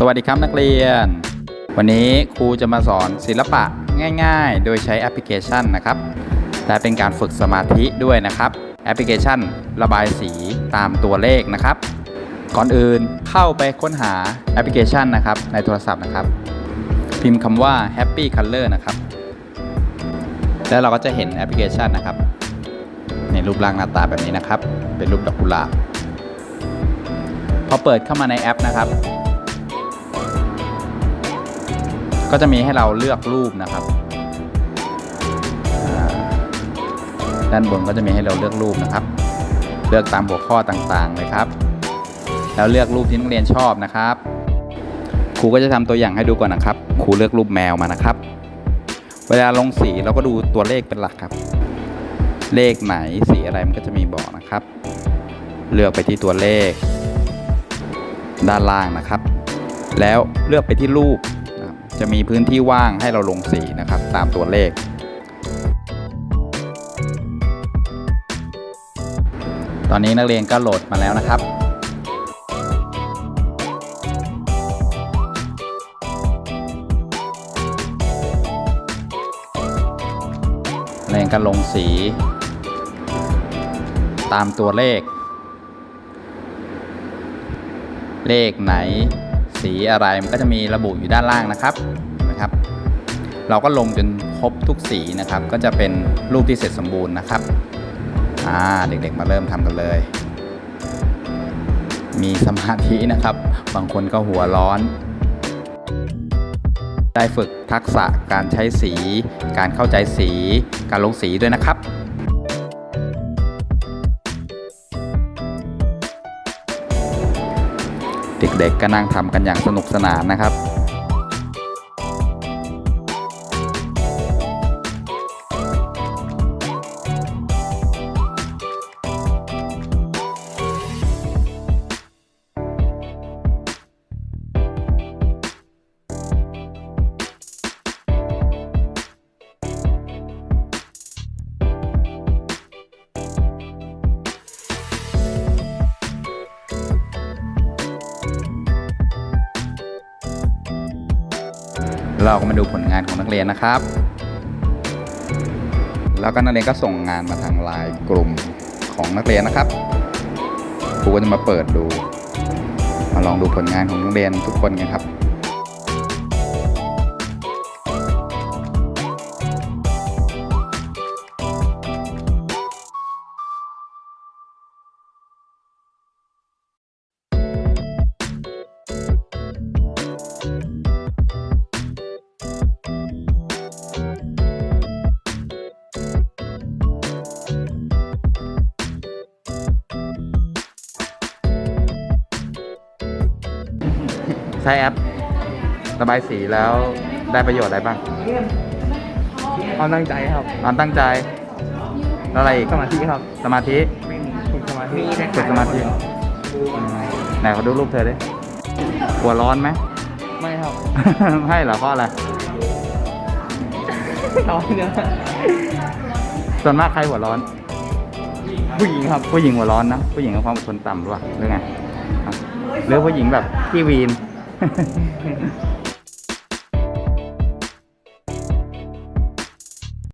สวัสดีครับนักเรียน วันนี้ครูจะมาสอนศิลปะง่าย ๆ โดยใช้แอปพลิเคชันนะครับ และเป็นการฝึกสมาธิด้วยนะครับ แอปพลิเคชันระบายสีตามตัวเลขนะครับ ก่อนอื่นเข้าไปค้นหาแอปพลิเคชันนะครับ ในโทรศัพท์นะครับ พิมพ์คำว่า Happy Color นะครับ แล้วเราก็จะเห็นแอปพลิเคชันนะครับ ในรูปร่างหน้าตาแบบนี้นะครับ เป็นรูปดอกกุหลาบพอเปิดเข้ามาในแอปนะครับ ก็จะมีให้เราเลือกรูปนะครับ ด้านบนก็จะมีให้เราเลือกรูปนะครับ เลือกตามหัวข้อต่างๆเลยครับ แล้วเลือกรูปที่นักเรียนชอบนะครับ ครูก็จะทำตัวอย่างให้ดูก่อนนะครับ ครูเลือกรูปแมวมานะครับ เวลาลงสีเราก็ดูตัวเลขเป็นหลักครับ เลขไหนสีอะไรมันก็จะมีบอกนะครับ เลือกไปที่ตัวเลข ด้านล่างนะครับ แล้วเลือกไปที่รูป จะมีพื้นที่ว่างให้เราลงสีนะครับ ตามตัวเลข ตอนนี้นักเรียนก็โหลดมาแล้วนะครับเรียนก็ลงสี ตามตัวเลข เลขไหน สีอะไรมันก็จะมีระบุอยู่ด้านล่างนะครับนะครับ เราก็ลงจนครบทุกสีนะครับ ก็จะเป็นรูปที่เสร็จสมบูรณ์นะครับอ่าเด็กๆมาเริ่มทำกันเลย มีสมาธินะครับ บางคนก็หัวร้อน ได้ฝึกทักษะการใช้สี การเข้าใจสี การลงสีด้วยนะครับ เด็กๆก็นั่งทำกันอย่างสนุกสนานนะครับ เราก็มาดูผลงานของนักเรียนนะครับ แล้วก็นักเรียนก็ส่งงานมาทางไลน์กลุ่มของนักเรียนนะครับครูก็จะมาเปิดดู มาลองดูผลงานของนักเรียนทุกคนกันครับ ช้แอประบายสีแล้วได้ประโยชน์อะไรบ้างความตั้งใจครับความตั้งใจแล้วอะไรอีกสมาธิครับ สมาธิฝึกสมาธิฝึกสมาธิอืมไหนขอดูรูปเธอดิหัวร้อนไหมไม่ครับ ไม่เหรอเพราะอะไรร้อนเนื้อส่วนมากใครหัวร้อน ผู้หญิงครับ ผู้หญิงหัวร้อนนะ ผู้หญิงกับความอดทนต่ำหรือเปล่าหรือไงครับหรือผู้หญิงแบบขี้วีน 呵呵呵。